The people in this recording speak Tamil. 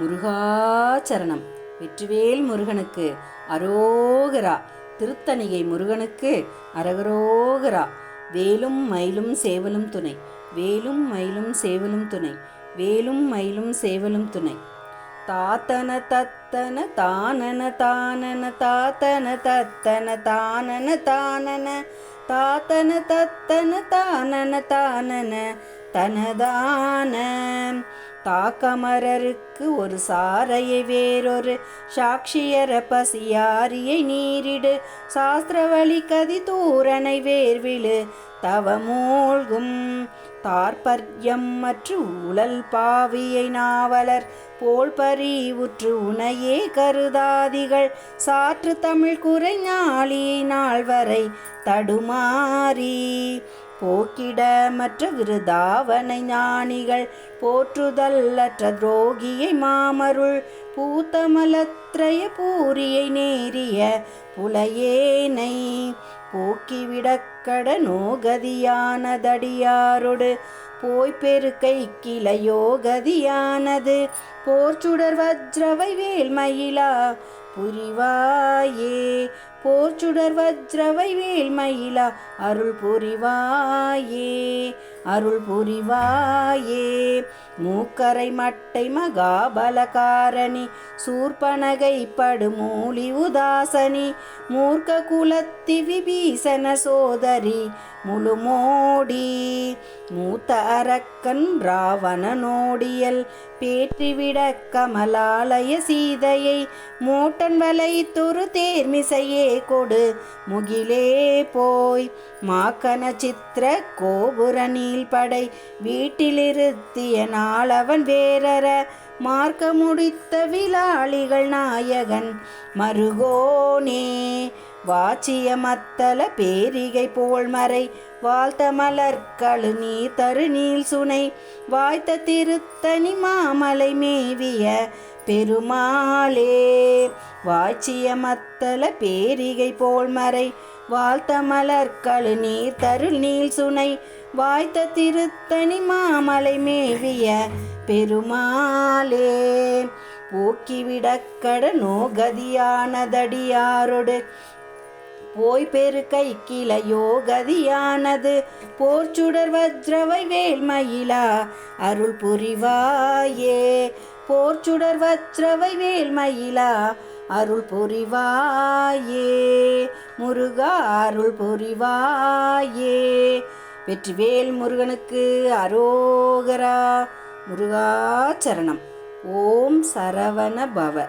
முருகாச்சரணம். வெற்றிவேல் முருகனுக்கு அரோகரா. திருத்தணிகை முருகனுக்கு அரகரோகரா. வேலும் மயிலும் சேவலும் துணை. வேலும் மயிலும் சேவலும் துணை. வேலும் மயிலும் சேவலும் துணை. தாத்தன தத்தன தானன தானன தாத்தன தத்தன தானன தானன. தாத்தன தத்தன தானன தானன. தனதான தாக்கமரருக்கு ஒரு சாரையை வேறொரு சாட்சியர பசியாரியை நீரிடு. சாஸ்திரவழி கதி தூரனை வேர்விழு தவமூழ்கும் தார்பர்யம் மற்றும் உழல் பாவியை நாவலர் போல் பறிவுற்று உனையே கருதாதிகள். சாற்று தமிழ் குறைஞாளியை நாள் வரை தடுமாறி. போக்கிட மற்ற விருதாவனை ஞானிகள் போற்றுதல் அற்ற துரோகியை மாமருள். பூத்தமலத்ரய பூரியை நேரிய புலையேனை போக்கிவிடக்கட நோகதியானதடியாரொடு போய் பெருக்கை கிளையோகதியானது. போர்ச்சுடர் வஜ்ரவை வேல்மயிலா புரிவாயே போர்ச்சுடர் வஜ்ரவை வேல்மயிலா அருள் புரிவாயே அருள் புரிவாயே. மூக்கரை மட்டை மகாபலகாரணி சூர்பனகை படுமூலி உதாசனி மூர்க்க குலத்தி விபீசன சோதரி முழுமோடி. மூத்த அரக்கன் ராவண நோடியல் பேற்றிவிட கமலாலய சீதையை மூட்டன் வலை துரு தேர்மிசையே கொடு முகிலே போய் மாக்கன சித்திர கோபுர படை வீட்டிலிருத்திய நாளவன் வேறற மார்க்க முடித்த விலாளிகள் நாயகன். மருகோனே வாச்சிய மத்தல பேரிகை போல் மறை வாழ்த்த மலர்களு நீ தரு நீல் சுனை வாய்த்த திருத்தனி மாமலை மேவிய பெருமாளே வாய்ச்சிய மத்தல பேரிகை போல் மறை வாழ்த்த மலர்களு நீர் தருள் நீள் சுனை. வாய்த்த திருத்தணி மாமலை மேவிய பெருமாளே. போக்கிவிடக்கட நோகதியானதடியாரொடு போய் பெரு கை கிளையோ கதியானது போர்ச்சுடர் வஜ்ரவை வேல்மயிலா அருள் புரிவாயே. போர்ச்சுடர் வஜ்ரவை வேல்மயிலா அருள் புரிவாயே. முருகா அருள் புரிவாயே. வெற்றிவேல் முருகனுக்கு அரோகரா. முருகாச்சரணம் ஓம் சரவண பவ